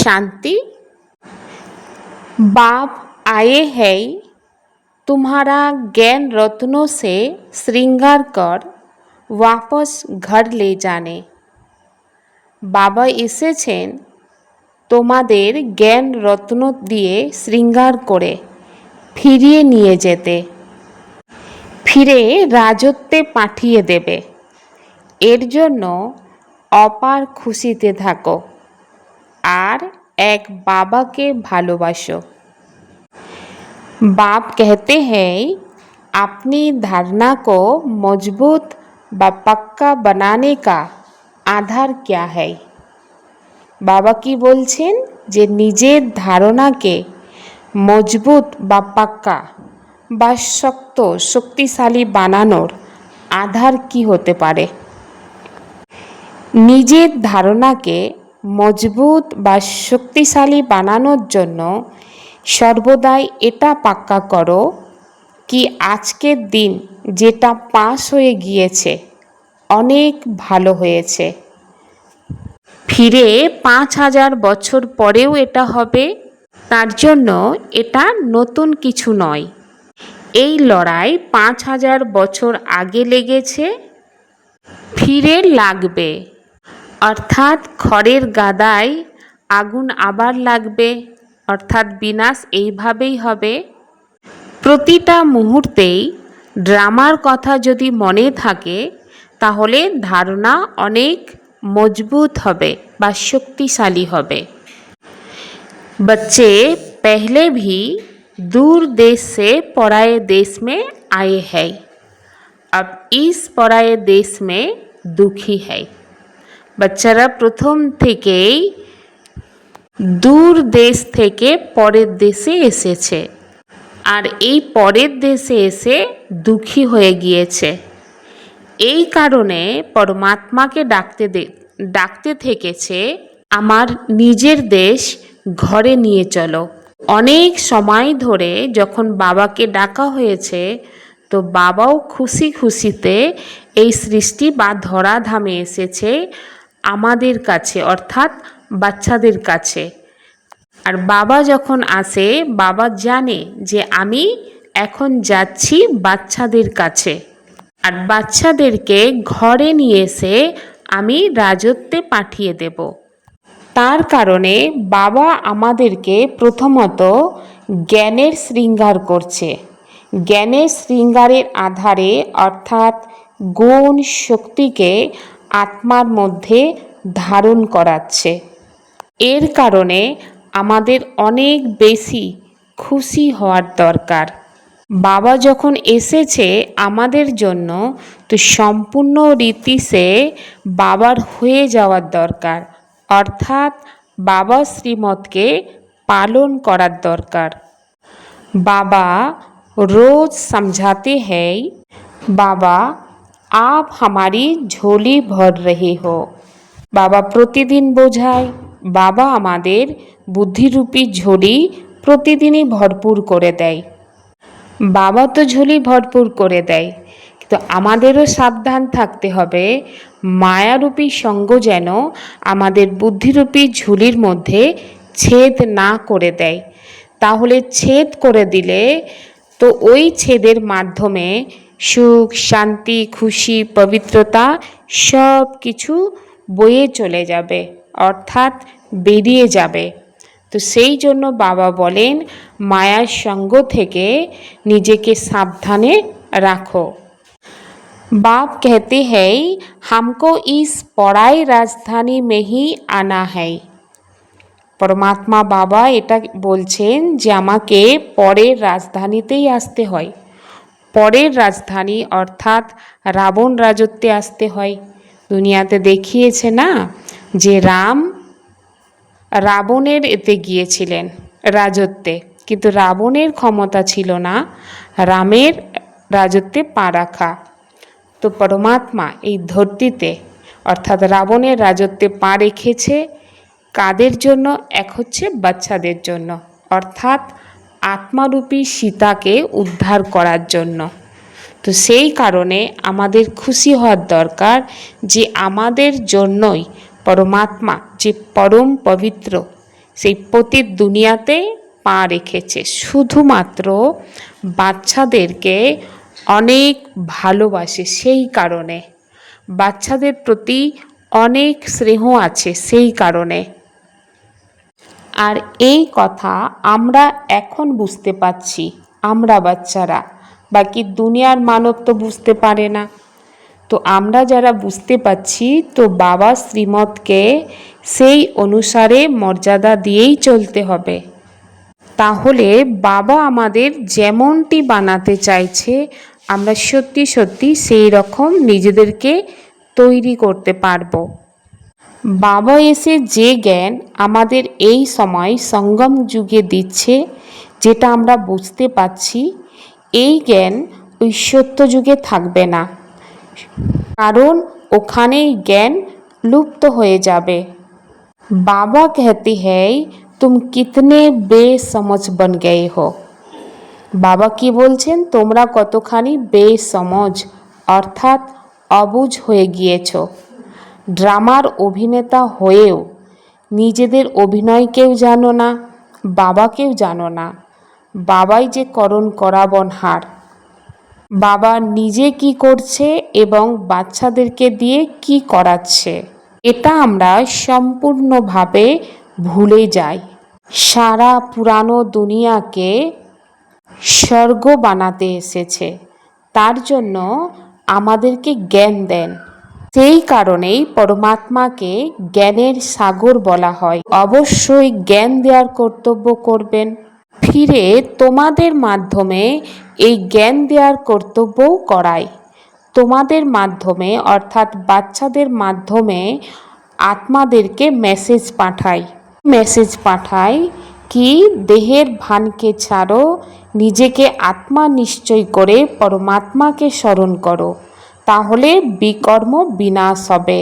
शांति बाप आए हैं तुम्हारा ज्ञान रत्नों से श्रृंगार कर वापस घर ले जाने বাবা এসেছেন তোমাদের জ্ঞান রত্ন দিয়ে শৃঙ্গার করে ফিরিয়ে নিয়ে যেতে ফিরে রাজত্বে পাঠিয়ে দেবে এর জন্য অপার খুশিতে থাকো আর এক बाबा ভালোবাসো बाप कहते हैं अपनी धारणा को मजबूत व पक्का बनाने का আধার क्या है বাবা কি বলছেন যে নিজের ধারণাকে মজবুত বা পাক্কা বা শক্ত শক্তিশালী বানানোর আধার কি হতে পারে নিজের ধারণাকে মজবুত বা শক্তিশালী বানানোর জন্য সর্বদাই এটা পাক্কা করো কি আজকের দিন যেটা পাস হয়ে গিয়েছে, অনেক ভালো হয়েছে। ফিরে পাঁচ হাজার বছর পরেও এটা হবে, তার জন্য এটা নতুন কিছু নয়। এই লড়াই পাঁচ হাজার বছর আগে লেগেছে, ফিরে লাগবে। অর্থাৎ খড়ের গাদায় আগুন আবার লাগবে অর্থাৎ বিনাশ এইভাবেই হবে প্রতিটা মুহূর্তেই ড্রামার কথা যদি মনে থাকে তাহলে ধারণা অনেক মজবুত হবে বা শক্তিশালী হবে बच्चे पहले भी दूर देश से पराए देश में आए हैं अब इस पराए देश में दुखी है বাচ্চারা প্রথম থেকেই দূর দেশ থেকে পরের দেশে এসেছে। আর এই পরের দেশে এসে দুঃখী হয়ে গিয়েছে। এই কারণে পরমাত্মাকে ডাকতে ডাকতে থেকেছে, আমার নিজের দেশ ঘরে নিয়ে চলো। অনেক সময় ধরে যখন বাবাকে ডাকা হয়েছে, তো বাবাও খুশি খুশিতে এই সৃষ্টি বা ধরাধামে এসেছে। আমাদের কাছে, অর্থাৎ বাচ্চাদের কাছে। আর বাবা যখন আসে, বাবা জানে যে আমি এখন যাচ্ছি বাচ্চাদের কাছে। আর বাচ্চাদেরকে ঘরে নিয়ে এসে আমি রাজত্বে পাঠিয়ে দেব। তার কারণে বাবা আমাদেরকে প্রথমত জ্ঞানের শৃঙ্গার করছে। জ্ঞানের শৃঙ্গারের আধারে, অর্থাৎ গুণ শক্তিকে আত্মার মধ্যে ধারণ করাচ্ছে। এর কারণে আমাদের অনেক বেশি খুশি হওয়ার দরকার। বাবা যখন এসেছে আমাদের জন্য, তো সম্পূর্ণ রীতি সে বাবার হয়ে যাওয়ার দরকার। অর্থাৎ বাবা শ্রীমতকে পালন করার দরকার। বাবা রোজ সমঝাতে হ্যাঁ বাবা আপ हमारी ঝোলি ভর रहे हो বাবা প্রতিদিন বোঝায় বাবা আমাদের বুদ্ধিরূপী ঝোলি প্রতিদিনই ভরপুর করে দেয় বাবা তো ঝুলি ভরপুর করে দেয় কিন্তু আমাদেরও সাবধান থাকতে হবে মায়ারূপী সঙ্গ যেন আমাদের বুদ্ধিরূপী ঝুলির মধ্যে ছেদ না করে দেয় তাহলে ছেদ করে দিলে তো ওই ছেদের মাধ্যমে সুখ শান্তি খুশি পবিত্রতা সব কিছু বয়ে চলে যাবে অর্থাৎ বেরিয়ে যাবে তো সেই জন্য বাবা বলেন মায়ার সঙ্গ থেকে নিজেকে সাবধানে রাখো बाप कहते हैं हमको इस पढ़ाई राजधानी में ही आना है পরমাত্মা বাবা এটা বলছেন যে আমাকে পরের রাজধানীতেই আসতে হয় পরের রাজধানী অর্থাৎ রাবণ রাজত্বে আসতে হয়। দুনিয়াতে দেখিয়েছে না যে রাম রাবণের এতে গিয়েছিলেন রাজত্বে। কিন্তু রাবণের ক্ষমতা ছিল না, রামের রাজত্বে পা রাখা। তো পরমাত্মা এই ধরতিতে অর্থাৎ রাবণের রাজত্বে পা রেখেছে কাদের জন্য? এক হচ্ছে বাচ্চাদের জন্য। অর্থাৎ আত্মারূপী সীতাকে উদ্ধার করার জন্য। তো সেই কারণে আমাদের খুশি হওয়ার দরকার যে আমাদের জন্যই পরমাত্মা যে পরম পবিত্র, সেই পতিত দুনিয়াতে পা রেখেছে। শুধুমাত্র বাচ্চাদেরকে অনেক ভালোবাসে সেই কারণে। বাচ্চাদের প্রতি অনেক স্নেহ আছে সেই কারণে। আর এই কথা আমরা এখন বুঝতে পারছি, আমরা বাচ্চারা। বাকি দুনিয়ার মানব তো বুঝতে পারে না। তো আমরা যারা বুঝতে পারছি, তো বাবা শ্রীমতকে সেই অনুসারে মর্যাদা দিয়েই চলতে হবে। তাহলে বাবা আমাদের যেমনটি বানাতে চাইছে, আমরা সত্যি সত্যি সেই রকম নিজেদেরকে তৈরি করতে পারব। বাবা এসে যে জ্ঞান আমাদের এই সময় সঙ্গম যুগে দিচ্ছে যেটা আমরা বুঝতে পারছি এই জ্ঞান ওই সত্য যুগে থাকবে না কারণ ওখানেই জ্ঞান লুপ্ত হয়ে যাবে बाबा कहती है तुम कितने बेसमझ बन गए हो বাবা কি বলছেন তোমরা কতখানি বেসমজ অর্থাৎ অবুঝ হয়ে গিয়েছ ড্রামার অভিনেতা হয়েও নিজেদের অভিনয়কেও জানো না বাবাকেও জানো না। বাবাই যে করণ করাবনহার বাবা নিজে কি করছে এবং বাচ্চাদেরকে দিয়ে কি করাচ্ছে, এটা আমরা সম্পূর্ণভাবে ভুলে যাই। সারা পুরানো দুনিয়াকে স্বর্গ বানাতে এসেছে। তার জন্য আমাদেরকে জ্ঞান দেন। সেই কারণেই পরমাত্মাকে জ্ঞানের সাগর বলা হয়, অবশ্যই জ্ঞান দেওয়ার কর্তব্য করবেন। ফিরে তোমাদের মাধ্যমে এই জ্ঞান দেওয়ার কর্তব্যও করায় তোমাদের মাধ্যমে, অর্থাৎ বাচ্চাদের মাধ্যমে আত্মাদেরকে মেসেজ পাঠাই। মেসেজ পাঠাই কি দেহের ভানকে ছাড়ো, নিজেকে আত্মা নিশ্চয় করে পরমাত্মাকে স্মরণ করো। তাহলে বিকর্ম বিনাশ হবে।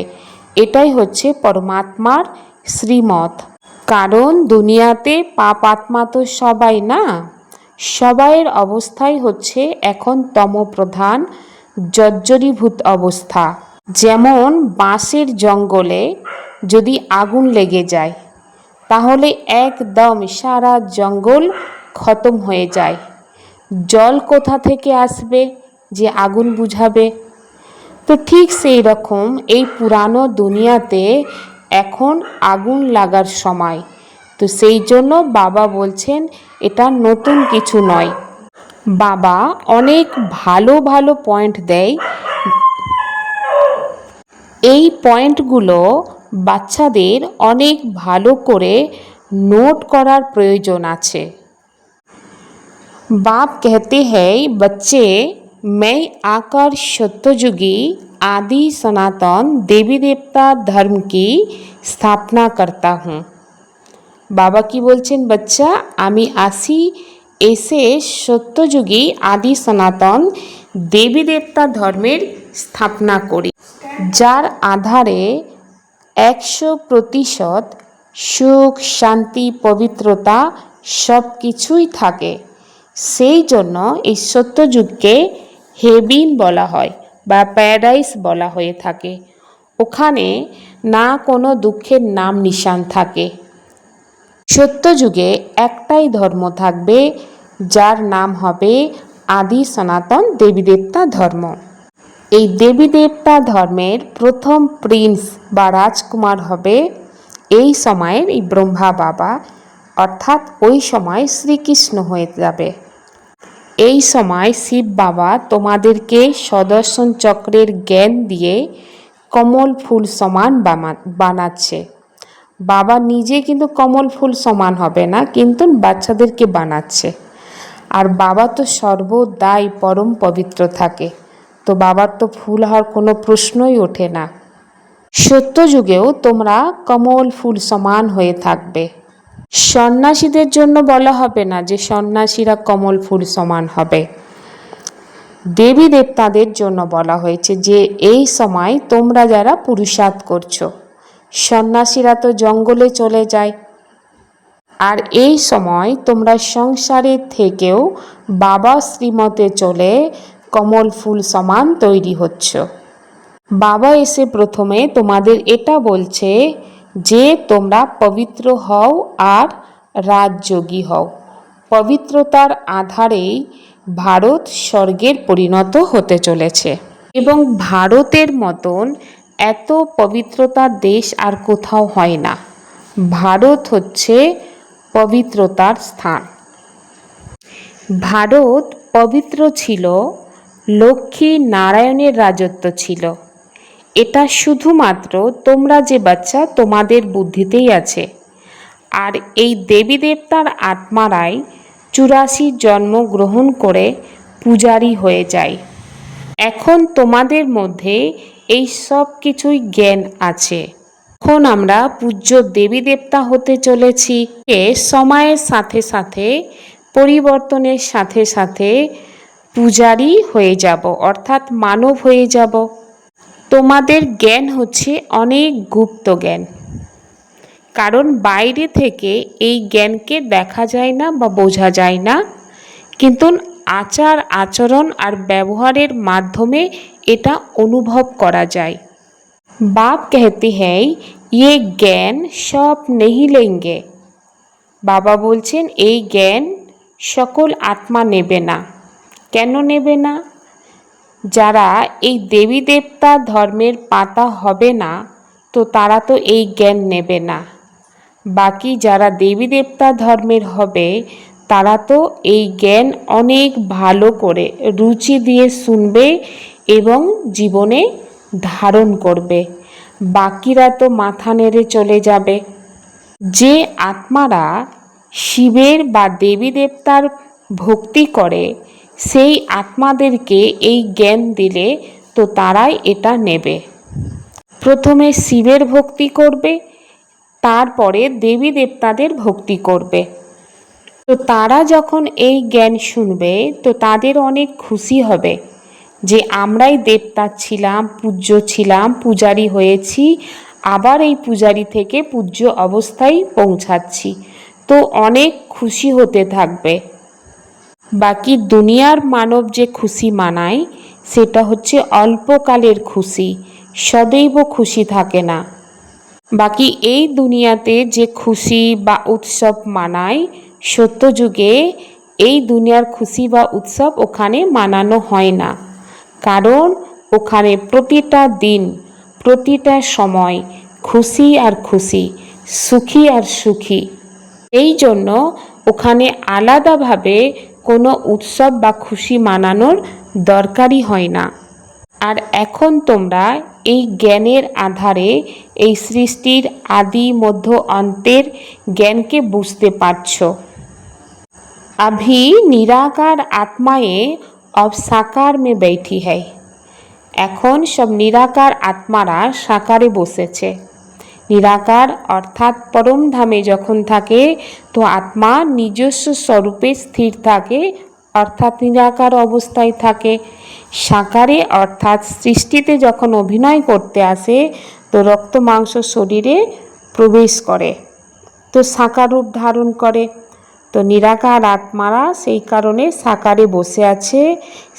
এটাই হচ্ছে পরমাত্মার শ্রীমত। কারণ দুনিয়াতে পাপ আত্মা তো সবাই না? সবাইয়ের অবস্থাই হচ্ছে এখন তমপ্রধান জর্জরীভূত অবস্থা। যেমন বাঁশের জঙ্গলে যদি আগুন লেগে যায়, তাহলে একদম সারা জঙ্গল খতম হয়ে যায়। জল কোথা থেকে আসবে যে আগুন বুঝাবে? তো ঠিক সেই রকম এই পুরানো দুনিয়াতে এখন আগুন লাগার সময় তো সেই জন্য বাবা বলছেন এটা নতুন কিছু নয় বাবা অনেক ভালো ভালো পয়েন্ট দেয় এই পয়েন্টগুলো বাচ্চাদের অনেক ভালো করে নোট করার প্রয়োজন আছে बाप कहते हैं बच्चे मैं आकर सत्ययुगी आदि सनातन देवी देवता धर्म की स्थापना करता हूँ বাবা কি বলছেন বাচ্চা আমি আসি এসে সত্যযুগী আদি সনাতন দেবী দেবতা ধর্মের স্থাপনা করি যার আধারে একশো প্রতিশত সুখ শান্তি পবিত্রতা সব কিছুই থাকে সেই জন্য এই সত্যযুগকে হেবিন বলা হয় বা প্যারাডাইস বলা হয়ে থাকে। ওখানে না কোনো দুঃখের নাম নিশান থাকে। সত্যযুগে একটাই ধর্ম থাকবে, যার নাম হবে আদি সনাতন দেবী দেবতা ধর্ম। এই দেবী দেবতা ধর্মের প্রথম প্রিন্স বা রাজকুমার হবে এই সময়ের এই ব্রহ্মা বাবা, অর্থাৎ ওই সময় শ্রীকৃষ্ণ হয়ে যাবে। এই সময় শিব বাবা তোমাদেরকে সদর্শন চক্রের জ্ঞান দিয়ে কমল ফুল সমান বানাচ্ছে। বাবা নিজে কিন্তু কমল ফুল সমান হবে না, কিন্তু বাচ্চাদেরকে বানাচ্ছে। আর বাবা তো সর্বদাই পরম পবিত্র থাকে, তো বাবার তো ফুল হওয়ার কোনো প্রশ্নই ওঠে না। সত্য যুগেও তোমরা কমল ফুল সমান হয়ে থাকবে। সন্ন্যাসীদের জন্য বলা হবে না যে সন্ন্যাসীরা কমল ফুল সমান হবে। দেবী দেবতাদের জন্য বলা হয়েছে যে এই সময় তোমরা যারা পুরুষার্থ করছ, সন্ন্যাসীরা তো জঙ্গলে চলে যায়। আর এই সময় তোমরা সংসারে থেকেও বাবা শ্রীমতে চলে কমল ফুল সমান তৈরি হচ্ছ। বাবা এসে প্রথমে তোমাদের এটা বলছে যে তোমরা পবিত্র হও আর রাজযোগী হও। পবিত্রতার আধারেই ভারত স্বর্গের পরিণত হতে চলেছে। এবং ভারতের মতন এত পবিত্রতার দেশ আর কোথাও হয় না। ভারত হচ্ছে পবিত্রতার স্থান। ভারত পবিত্র ছিল, লক্ষ্মী নারায়ণের রাজত্ব ছিল। এটা শুধুমাত্র তোমরা যে বাচ্চা তোমাদের বুদ্ধিতেই আছে। আর এই দেবী দেবতার আত্মারাই চুরাশি জন্ম গ্রহণ করে পূজারী হয়ে যায়। এখন তোমাদের মধ্যে এই সব কিছুই জ্ঞান আছে। এখন আমরা পূজ্য দেবী দেবতা হতে চলেছি। এ সময়ের সাথে সাথে, পরিবর্তনের সাথে সাথে পূজারী হয়ে যাব, অর্থাৎ মানব হয়ে যাব। তোমাদের জ্ঞান হচ্ছে অনেক গুপ্ত জ্ঞান কারণ বাইরে থেকে এই জ্ঞানকে দেখা যায় না বা বোঝা যায় না কিন্তু আচার আচরণ আর ব্যবহারের মাধ্যমে এটা অনুভব করা যায় बाप कहते हैं ये জ্ঞান সব नहीं लेंगे বাবা বলছেন এই জ্ঞান সকল আত্মা নেবে না কেন নেবে না যারা এই দেবী দেবতা ধর্মের পাতা হবে না, তো তারা তো এই জ্ঞান নেবে না। বাকি যারা দেবী দেবতা ধর্মের হবে, তারা তো এই জ্ঞান অনেক ভালো করে রুচি দিয়ে শুনবে এবং জীবনে ধারণ করবে। বাকিরা তো মাথা নেড়ে চলে যাবে। যে আত্মারা শিবের বা দেবী দেবতার ভক্তি করে সেই আত্মাদেরকে এই জ্ঞান দিলে তো তারাই এটা নেবে। প্রথমে শিবের ভক্তি করবে, তারপরে দেবী দেবতাদের ভক্তি করবে। তো তারা যখন এই জ্ঞান শুনবে, তো তাদের অনেক খুশি হবে যে আমরাই দেবতা ছিলাম, পূজ্য ছিলাম, পূজারি হয়েছি, আবার এই পূজারি থেকে পূজ্য অবস্থায় পৌঁছাচ্ছি। তো অনেক খুশি হতে থাকবে। বাকি দুনিয়ার মানব যে খুশি মানায়, সেটা হচ্ছে অল্পকালের খুশি, সদৈব খুশি থাকে না। বাকি এই দুনিয়াতে যে খুশি বা উৎসব মানায়, সত্যযুগে এই দুনিয়ার খুশি বা উৎসব ওখানে মানানো হয় না। কারণ ওখানে প্রতিটা দিন, প্রতিটা সময় খুশি আর খুশি, সুখী আর সুখী। এই জন্য ওখানে আলাদাভাবে কোনো উৎসব বা খুশি মানানোর দরকারই হয় না আর এখন তোমরা এই জ্ঞানের আধারে এই সৃষ্টির আদি মধ্য অন্তের জ্ঞানকে বুঝতে পারছো अभी निराकार आत्माएं अब साकार में बैठी है এখন সব নিরাকার আত্মারা সাকারে বসেছে নিরাকার, অর্থাৎ পরম ধামে যখন থাকে, তো আত্মা নিজস্ব স্বরূপে স্থির থাকে, অর্থাৎ নিরাকার অবস্থায় থাকে। সাকারে, অর্থাৎ সৃষ্টিতে যখন অভিনয় করতে আসে, তো রক্ত, মাংস শরীরে প্রবেশ করে, তো সাকার রূপ ধারণ করে। তো নিরাকার আত্মারা সেই কারণে সাকারে বসে আছে।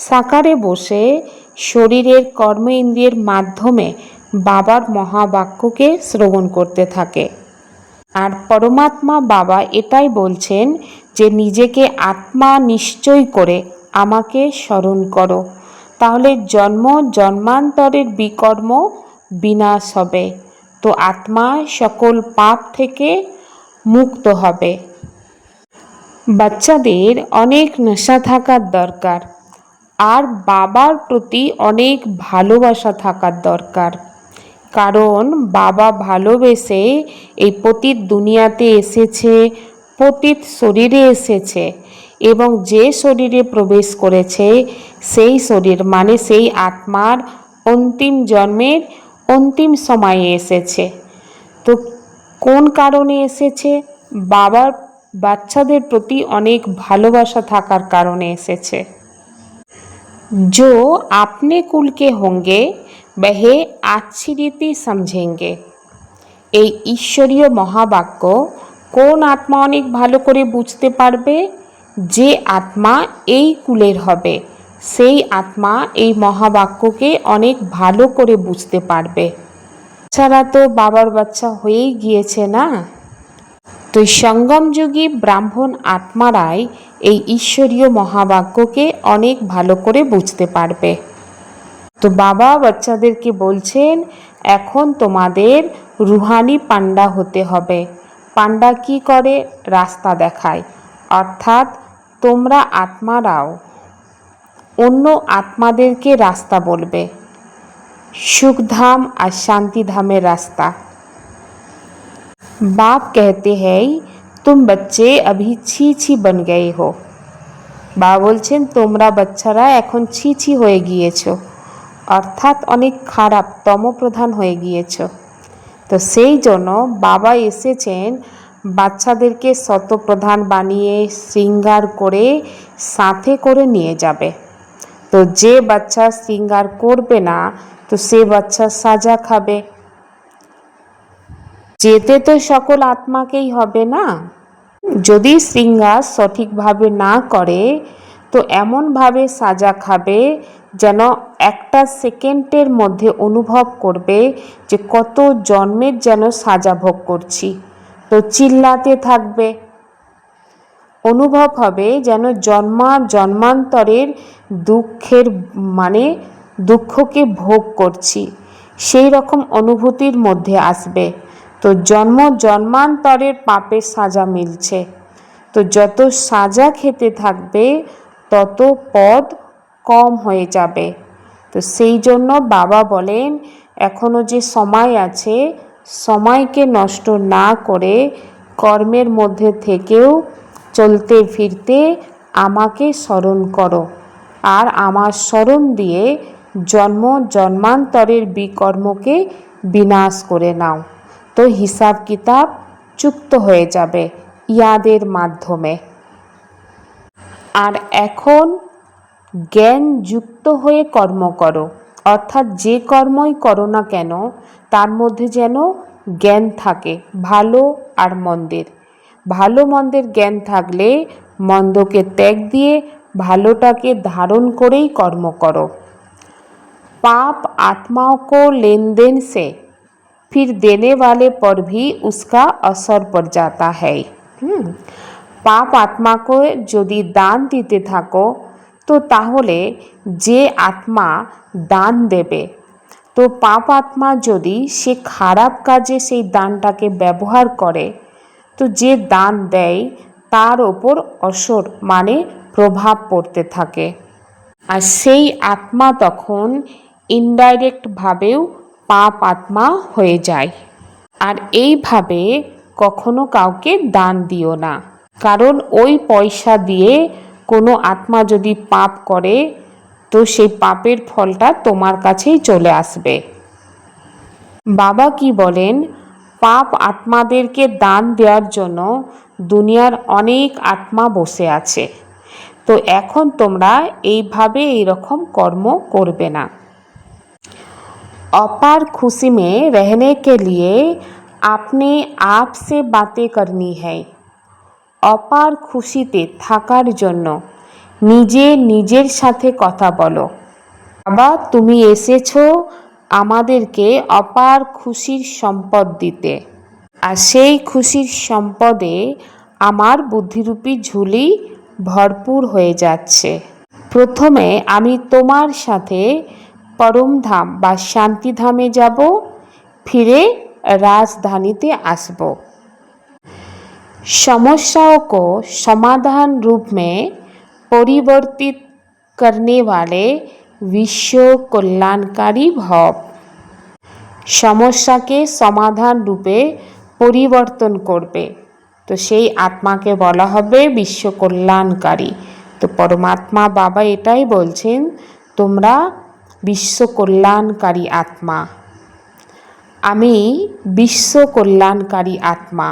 সাকারে বসে শরীরের কর্ম ইন্দ্রিয়ের মাধ্যমে বাবার মহাবাক্যকে শ্রবণ করতে থাকে। আর পরমাত্মা বাবা এটাই বলছেন যে, নিজেকে আত্মা নিশ্চয় করে আমাকে স্মরণ করো। তাহলে জন্ম, জন্মান্তরের বিকর্ম বিনাশ হবে। তো আত্মা সকল পাপ থেকে মুক্ত হবে। বাচ্চাদের অনেক নেশা থাকার দরকার। আর বাবার প্রতি অনেক ভালোবাসা থাকার দরকার। কারণ বাবা ভালোবেসে এই পতিত দুনিয়াতে এসেছে পতিত শরীরে এসেছে এবং যে শরীরে প্রবেশ করেছে সেই শরীর মানে সেই আত্মার অন্তিম জন্মের অন্তিম সময়ে এসেছে তো কোন কারণে এসেছে বাবার বাচ্চাদের প্রতি অনেক ভালোবাসা থাকার কারণে এসেছে जो अपने कुल के होंगे वह अच्छी रीति समझेंगे এই ঈশ্বরীয় মহাবাক্য কোন আত্মা অনেক ভালো করে বুঝতে পারবে যে আত্মা এই কুলের হবে সেই আত্মা এই মহাবাক্যকে অনেক ভালো করে বুঝতে পারবে ছাড়া তো বাবার বাচ্চা হয়েই গিয়েছে না তো এই সঙ্গমযুগী ব্রাহ্মণ আত্মারাই এই ঈশ্বরীয় মহাবাক্যকে অনেক ভালো করে বুঝতে পারবে তো বাবা বাচ্চাদেরকে বলছেন এখন তোমাদের রুহানি পান্ডা হতে হবে পান্ডা কি করে রাস্তা দেখায় অর্থাৎ তোমরা আত্মারাও অন্য আত্মাদেরকে রাস্তা বলবে সুখধাম আর শান্তিধামের রাস্তা बाप कहते हैं तुम बच्चे अभी ছি ছি बन गए हो বা বলছেন তোমরা বাচ্চারা এখন ছি ছি হয়ে গিয়েছো অর্থাৎ অনেক খারাপ তমপ্রধান হয়ে গিয়েছো। তো সেই জন্য বাবা এসেছেন বাচ্চাদেরকে শতপ্রধান বানিয়ে শৃঙ্গার করে সাথে করে নিয়ে যাবে। তো যে বাচ্চা শৃঙ্গার করবে না, তো সে বাচ্চা সাজা খাবে। যেতে তো সকল আত্মাকেই হবে না। যদি শৃঙ্গার সঠিকভাবে না করে তো এমনভাবে সাজা খাবে যেন একটা সেকেন্ডের মধ্যে অনুভব করবে যে কত জন্মের যেন সাজা ভোগ করছি। তো চিল্লাতে থাকবে। অনুভব হবে যেন জন্মা জন্মান্তরের দুঃখের মানে দুঃখকে ভোগ করছি। সেই রকম অনুভূতির মধ্যে আসবে। তো জন্ম জন্মান্তরের পাপের সাজা মিলছে। তো যত সাজা খেতে থাকবে তত পদ কম হয়ে যাবে। তো সেই জন্য বাবা বলেন এখনও যে সময় আছে, সময়কে নষ্ট না করে কর্মের মধ্যে থেকেও চলতে ফিরতে আমাকে স্মরণ করো। আর আমার স্মরণ দিয়ে জন্ম জন্মান্তরের বিকর্মকে বিনাশ করে নাও। তো হিসাব কিতাব চুক্ত হয়ে যাবে ইয়াদের মাধ্যমে। আর এখন জ্ঞান যুক্ত হয়ে কর্ম করো অর্থাৎ যে কর্মই করো না কেন তার মধ্যে যেন জ্ঞান থাকে ভালো আর মন্দের ভালো মন্দের জ্ঞান থাকলে মন্দকে ত্যাগ দিয়ে ভালোটাকে ধারণ করেই কর্ম করো पाप आत्माओं को लेन देन से फिर देने वाले पर भी उसका असर पड़ जाता है হুম পাপ আত্মাকে যদি দান দিতে থাকো, তো তাহলে যে আত্মা দান দেবে। তো পাপ আত্মা যদি সে খারাপ কাজে সেই দানটাকে ব্যবহার করে, তো যে দান দেয় তার ওপর অসর মানে প্রভাব পড়তে থাকে। আর সেই আত্মা তখন ইনডাইরেক্টভাবেও পাপ আত্মা হয়ে যায়। আর এইভাবে কখনো কাউকে দান দিও না। কারণ ওই পয়সা দিয়ে কোনো আত্মা যদি পাপ করে তো সেই পাপের ফলটা তোমার কাছেই চলে আসবে বাবা কি বলেন পাপ আত্মাদেরকে দান দেওয়ার জন্য দুনিয়ার অনেক আত্মা বসে আছে তো এখন তোমরা এইভাবে এইরকম কর্ম করবে না अपार खुशी में रहने के लिए अपने आप से बातें करनी है অপার খুশিতে থাকার জন্য নিজে নিজের সাথে কথা বলো। বাবা, তুমি এসেছ আমাদেরকে অপার খুশির সম্পদ দিতে। আর সেই খুশির সম্পদে আমার বুদ্ধিরূপী ঝুলি ভরপুর হয়ে যাচ্ছে। প্রথমে আমি তোমার সাথে পরমধাম বা শান্তিধামে যাব, ফিরে রাজধানীতে আসব। समस्याओं को समाधान रूप में परिवर्तित करने वाले विश्व कल्याणकारी भव সমস্যাকে সমাধান রূপে পরিবর্তন করবে তো সেই আত্মাকে বলা হবে বিশ্ব কল্যাণকারী তো পরমাত্মা বাবা এটাই বলছেন তোমরা বিশ্ব কল্যাণকারী আত্মা আমি বিশ্ব কল্যাণকারী আত্মা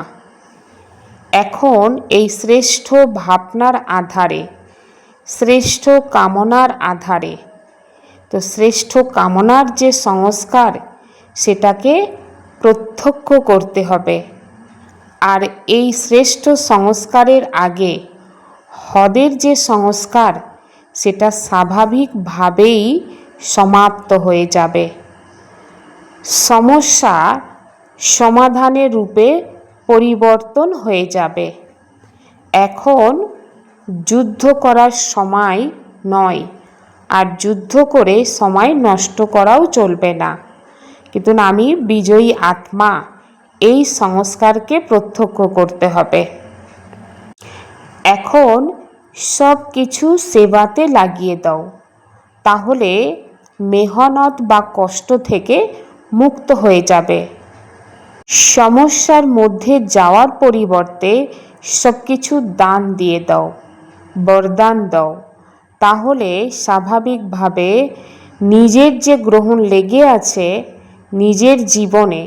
এখন এই শ্রেষ্ঠ ভাবনার আধারে, শ্রেষ্ঠ কামনার আধারে। তো শ্রেষ্ঠ কামনার যে সংস্কার, সেটাকে প্রত্যক্ষ করতে হবে। আর এই শ্রেষ্ঠ সংস্কারের আগে হদের যে সংস্কার, সেটা স্বাভাবিকভাবেই সমাপ্ত হয়ে যাবে। সমস্যা সমাধানের রূপে পরিবর্তন হয়ে যাবে। এখন যুদ্ধ করার সময় নয়, আর যুদ্ধ করে সময় নষ্ট করাও চলবে না। কিন্তু আমি বিজয়ী আত্মা এই সংস্কারকে প্রত্যক্ষ করতে হবে। এখন সব কিছু সেবাতে লাগিয়ে দাও, তাহলে মেহনত বা কষ্ট থেকে মুক্ত হয়ে যাবে। সমস্যার মধ্যে যাওয়ার পরিবর্তে সব কিছু দান দিয়ে দাও, বরদান দাও। তাহলে স্বাভাবিকভাবে নিজের যে গ্রহণ লেগে আছে, নিজের জীবনে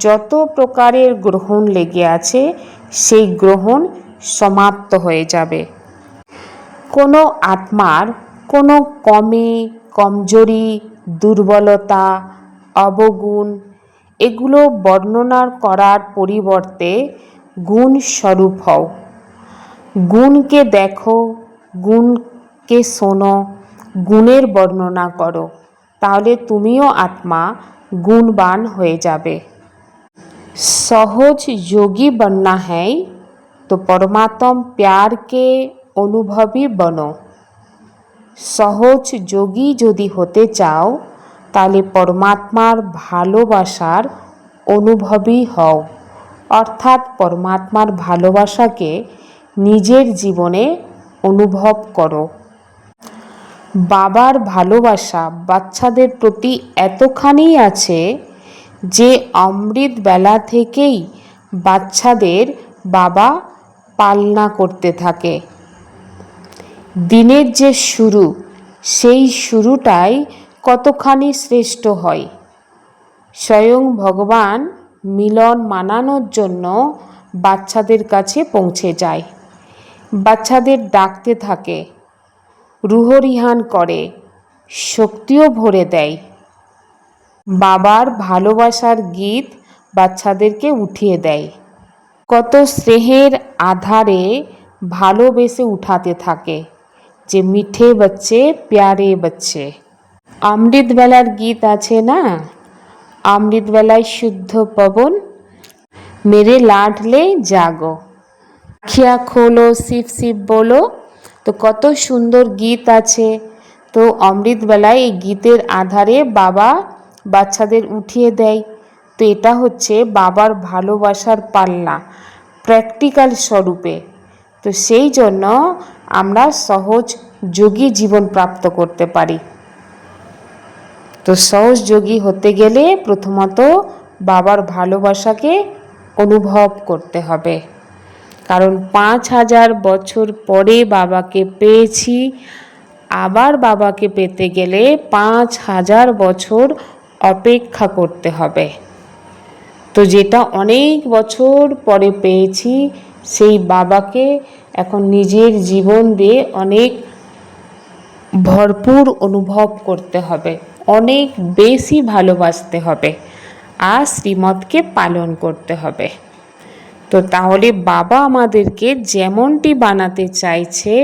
যত প্রকারের গ্রহণ লেগে আছে, সেই গ্রহণ সমাপ্ত হয়ে যাবে। কোনো আত্মার কোনো কমে, কমজোরি, দুর্বলতা, অবগুণ এগুলো বর্ণনা করার পরিবর্তে গুণ স্বরূপ হও গুণকে দেখো গুণকে শোনো গুণের বর্ণনা করো তাহলে তুমিও আত্মা গুণবান হয়ে যাবে सहज योगी बनना है तो परमात्म प्यार के अनुभवी बनो সহজ যোগী যদি হতে চাও তাহলে পরমাত্মার ভালোবাসার অনুভবী হও। অর্থাৎ পরমাত্মার ভালোবাসাকে নিজের জীবনে অনুভব করো। বাবার ভালোবাসা বাচ্চাদের প্রতি এতখানি আছে যে অমৃত বেলা থেকেই বাচ্চাদের বাবা পালনা করতে থাকে। দিনের যে শুরু, সেই শুরুটাই কতখানি শ্রেষ্ঠ হয়? স্বয়ং ভগবান মিলন মানানোর জন্য বাচ্চাদের কাছে পৌঁছে যায়। বাচ্চাদের ডাকতে থাকে, রুহরিহান করে, শক্তিও ভরে দেয়। বাবার ভালোবাসার গীত বাচ্চাদেরকে উঠিয়ে দেয়। কত স্নেহের আধারে ভালোবেসে উঠাতে থাকে যে মিঠে বাচ্চে প্যারে বাচ্চে অমৃতবেলার গীত আছে না? অমৃতবেলায় শুদ্ধ পবন, মেরে লাডলে জাগো। খিয়া খোলো শিব শিব বলো, তো কত সুন্দর গীত আছে। তো অমৃতবেলায় এই গীতের আধারে বাবা বাচ্চাদের উঠিয়ে দেয়। তো এটা হচ্ছে বাবার ভালোবাসার পাল্লা, প্র্যাকটিক্যাল স্বরূপে। তো সেই জন্য আমরা সহজ যোগী জীবন প্রাপ্ত করতে পারি। তো সহজ যোগী হতে গেলে প্রথমত বাবার ভালোবাসাকে অনুভব করতে হবে। কারণ পাঁচ হাজার বছর পরে বাবাকে পেয়েছি, আবার বাবাকে পেতে গেলে পাঁচ হাজার বছর অপেক্ষা করতে হবে। তো যেটা অনেক বছর পরে পেয়েছি, সেই বাবাকে এখন নিজের জীবন দিয়ে অনেক ভরপুর অনুভব করতে হবে। অনেক বেশি ভালোবাসতে হবে। আর শ্রীমতকে পালন করতে হবে। তো তাহলে বাবা আমাদেরকে যেমনটি বানাতে চাইছে,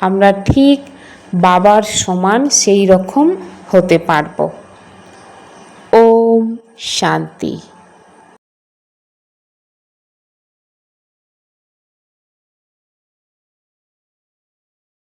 আমরা ঠিক বাবার সমান সেই রকম হতে পারব। ওম শান্তি।